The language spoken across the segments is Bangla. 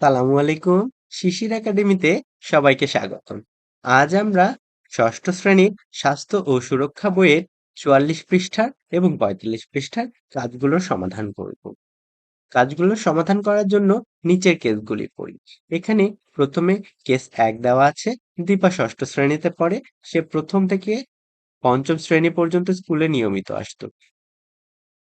সালামু আলাইকুম। শিশির একাডেমিতে সবাইকে স্বাগতম। আজ আমরা ষষ্ঠ শ্রেণির স্বাস্থ্য ও সুরক্ষা বইয়ের চুয়াল্লিশ পৃষ্ঠার এবং পঁয়তাল্লিশ পৃষ্ঠার কাজগুলোর সমাধান করব। কাজগুলোর সমাধান করার জন্য নিচের কেসগুলি পড়ি। এখানে প্রথমে কেস এক দেওয়া আছে, দীপা ষষ্ঠ শ্রেণীতে পড়ে। সে প্রথম থেকে পঞ্চম শ্রেণি পর্যন্ত স্কুলে নিয়মিত আসতো।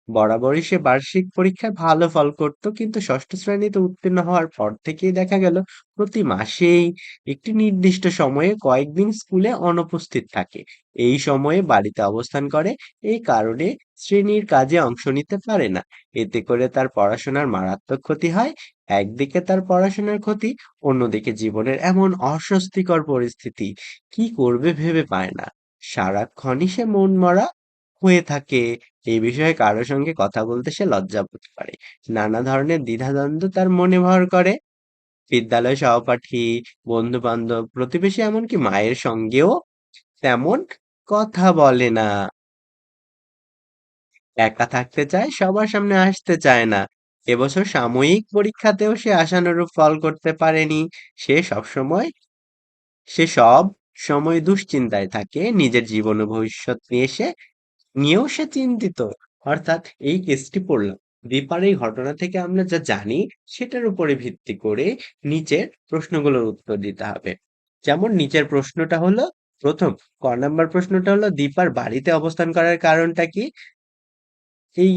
বরাবরই সে বার্ষিক পরীক্ষায় ভালো ফল করত, কিন্তু ষষ্ঠ শ্রেণীতে উত্তীর্ণ হওয়ার পর থেকেই দেখা গেল প্রতি মাসেই একটি নির্দিষ্ট সময়ে কয়েকদিন স্কুলে অনুপস্থিত থাকে। এই সময়ে বাড়িতে অবস্থান করে, এই কারণে শ্রেণির কাজে অংশ নিতে পারে না। এতে করে তার পড়াশোনার মারাত্মক ক্ষতি হয়, একদিকে তার পড়াশোনার ক্ষতি, অন্যদিকে জীবনের এমন অস্বস্তিকর পরিস্থিতি কি করবে ভেবে পায় না। সারাক্ষণই সে মন মরা হয়ে থাকে। এই বিষয়ে কারও সঙ্গে কথা বলতে সে লজ্জা বোধ করে। নানা ধরনের দ্বিধাদ্বন্দ্ব তার মনে ভর করে। বিদ্যালয় সহপাঠী বন্ধু বান্ধব প্রতিবেশী এমনকি মায়ের সঙ্গেও তেমন কথা বলে না। একা থাকতে চায়, সবার সামনে আসতে চায় না। এবছর সাময়িক পরীক্ষাতেও সে আশানুরূপ ফল করতে পারেনি। সে সবসময়, সে সব সময় দুশ্চিন্তায় থাকে। নিজের জীবন ও ভবিষ্যৎ নিয়ে সে নিয়েও সে চিন্তিত। অর্থাৎ এই কেসটি পড়লাম। দীপার এই ঘটনা থেকে আমরা যা জানি, সেটার উপরে ভিত্তি করে নিচের প্রশ্নগুলোর উত্তর দিতে হবে। যেমন নিচের প্রশ্নটা হলো, প্রথম, ক নাম্বার প্রশ্নটা হলো, দীপার বাড়িতে অবস্থান করার কারণটা কি? এই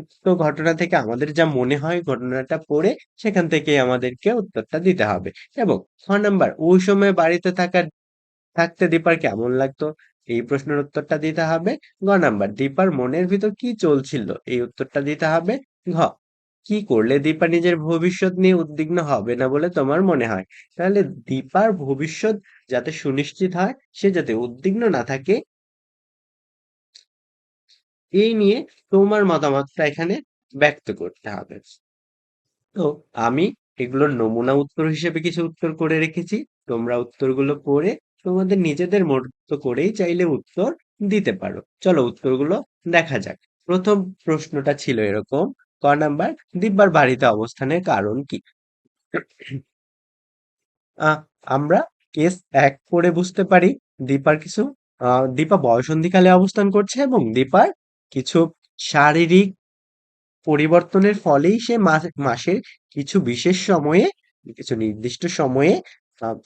উক্ত ঘটনা থেকে আমাদের যা মনে হয় ঘটনাটা পড়ে, সেখান থেকে আমাদেরকে উত্তরটা দিতে হবে। এবং ছ নাম্বার, ওই সময় বাড়িতে থাকার, থাকতে দীপার কেমন লাগতো? এই প্রশ্নের উত্তরটা দিতে হবে গ নাম্বার। দীপার মনের ভিতর কি চলছিল? এই উত্তরটা দিতে হবে ঘ। কি করলে দীপা নিজের ভবিষ্যৎ নিয়ে উদ্বিগ্ন হবে না বলে তোমার মনে হয়? তাহলে দীপার ভবিষ্যৎ যাতে সুনিশ্চিত হয়, সে যাতে উদ্বিগ্ন না থাকে, এই নিয়ে তোমার মতামতটা এখানে ব্যক্ত করতে হবে। তো আমি এগুলোর নমুনা উত্তর হিসেবে কিছু উত্তর করে রেখেছি। তোমরা উত্তরগুলো পড়ে তোমাদের নিজেদের মতো করেই চাইলে উত্তর দিতে পারো। চলো উত্তরগুলো দেখা যাক। প্রথম প্রশ্নটা ছিল এরকম, ক নাম্বার, দিব্যার বাড়িতে অবস্থানের কারণ কি? আমরা কেস এক করে বুঝতে পারি, দীপার কিছু দীপা বয়সন্ধিকালে অবস্থান করছে এবং দীপার কিছু শারীরিক পরিবর্তনের ফলেই সে মাসের কিছু বিশেষ সময়ে, কিছু নির্দিষ্ট সময়ে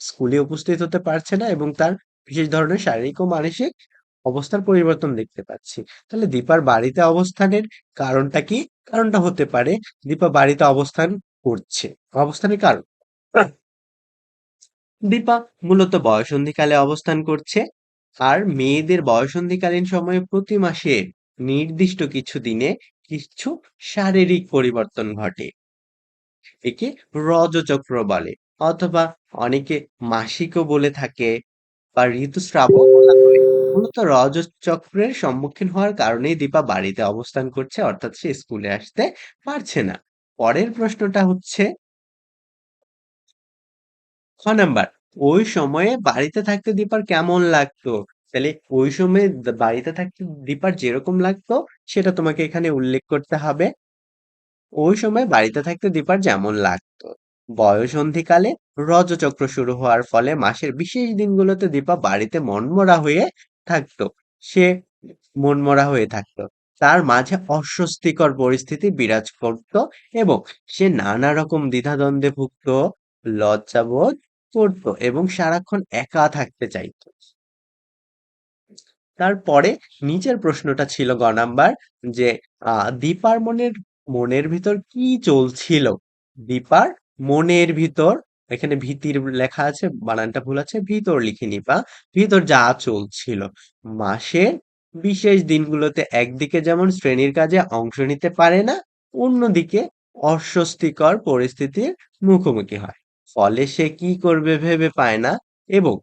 স্কুলে উপস্থিত হতে পারছে না এবং তার বিশেষ ধরনের শারীরিক ও মানসিক অবস্থার পরিবর্তন দেখতে পাচ্ছি। তাহলে দীপার বাড়িতে অবস্থানের কারণটা কি? কারণটা হতে পারে দীপা বাড়িতে অবস্থান করছে। অবস্থানের কারণ? দীপা মূলত বয়সন্ধিকালে অবস্থান করছে আর মেয়েদের বয়সন্ধিকালীন সময়ে প্রতি মাসে নির্দিষ্ট কিছু দিনে কিছু শারীরিক পরিবর্তন ঘটে। একে রজচক্র বলে। অথবা অনেকে মাসিকও বলে থাকে বা ঋতুস্রাবও বলা হয়। মূলত সম্মুখীন হওয়ার কারণেই দীপা বাড়িতে অবস্থান করছে, অর্থাৎ সে স্কুলে আসতে পারছে না। পরের প্রশ্নটা হচ্ছে ছ নাম্বার, ওই সময়ে বাড়িতে থাকতে দীপার কেমন লাগতো? তাহলে ওই সময় বাড়িতে থাকতে দীপার যেরকম লাগতো, সেটা তোমাকে এখানে উল্লেখ করতে হবে। ওই সময় বাড়িতে থাকতে দীপার যেমন লাগতো। বয়সন্ধিকালে রজচক্র শুরু হওয়ার ফলে মাসের বিশেষ দিনগুলোতে দীপা বাড়িতে মনমরা হয়ে থাকতো। সে মনমরা হয়ে থাকতো। তার মাঝে অস্বস্তিকর পরিস্থিতি বিরাজ করত এবং সে নানা রকম দ্বিধাদ্বন্দ্বে ভুগত, লজ্জাবোধ করত এবং সারাক্ষণ একা থাকতে চাইতো। তারপরে নিচের প্রশ্নটা ছিল গ নাম্বার যে দীপার মনের মনের ভিতর কি চলছিল? দীপার মনের ভিতর, এখানে ভীতির লেখা আছে, বানানটা ভুল আছে, ভিতর লিখিনি বা ভিতর যা চলছিল। মাসের বিশেষ দিনগুলোতে একদিকে যেমন শ্রেণির কাজে অংশ নিতে পারে না, অন্যদিকে অস্বস্তিকর পরিস্থিতির মুখোমুখি হয়। ফলে সে কি করবে ভেবে পায় না এবং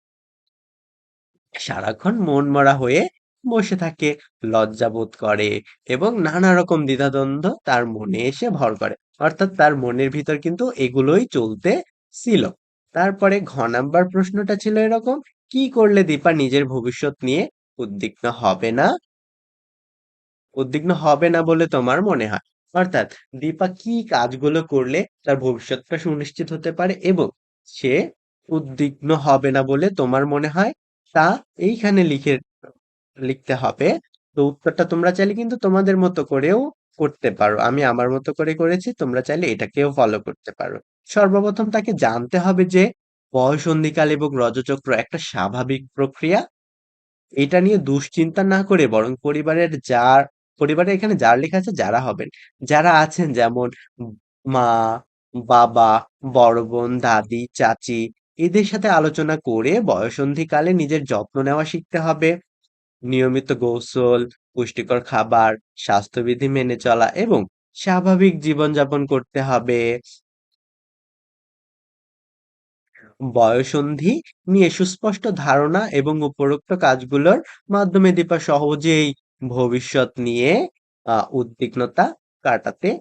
সারাক্ষণ মন মরা হয়ে বসে থাকে লজ্জা বোধ করে এবং নানা রকম দ্বিধাদ্বন্দ্ব তার মনে এসে ভর করে। অর্থাৎ তার মনের ভিতর কিন্তু এগুলোই চলতে ছিল। তারপরে ঘ নাম্বার প্রশ্নটা ছিল এরকম কি করলে দীপা নিজের ভবিষ্যৎ নিয়ে উদ্বিগ্ন হবে না? উদ্বিগ্ন হবে না বলে তোমার মনে হয়? অর্থাৎ দীপা কি কাজগুলো করলে তার ভবিষ্যৎটা সুনিশ্চিত হতে পারে এবং সে উদ্বিগ্ন হবে না বলে তোমার মনে হয়? তা এইখানে লিখে লিখতে হবে। তো উত্তরটা তোমরা চাইলে কিন্তু তোমাদের মতো করেও করতে পারো। আমি আমার মতো করে করেছি, তোমরা চাইলে এটাকেও ফলো করতে পারো। সর্বপ্রথম তাকে জানতে হবে যে বয়সন্ধিকাল এবং রজচক্র একটা স্বাভাবিক প্রক্রিয়া। এটা নিয়ে দুশ্চিন্তা না করে বরং পরিবারের যার পরিবারে এখানে যার লেখা আছে যারা হবেন। যারা আছেন যেমন মা, বাবা, বড় বোন, দাদি, চাচি, এদের সাথে আলোচনা করে বয়সন্ধিকালে নিজের যত্ন নেওয়া শিখতে হবে। নিয়মিত গোসল, পুষ্টিকর খাবার, স্বাস্থ্যবিধি মেনে চলা এবং স্বাভাবিক জীবনযাপন করতে হবে। বয়ঃসন্ধি নিয়ে সুস্পষ্ট ধারণা এবং উপরোক্ত কাজগুলোর মাধ্যমে দীপা সহজেই ভবিষ্যৎ নিয়ে, আহ, উদ্বিগ্নতা কাটাতে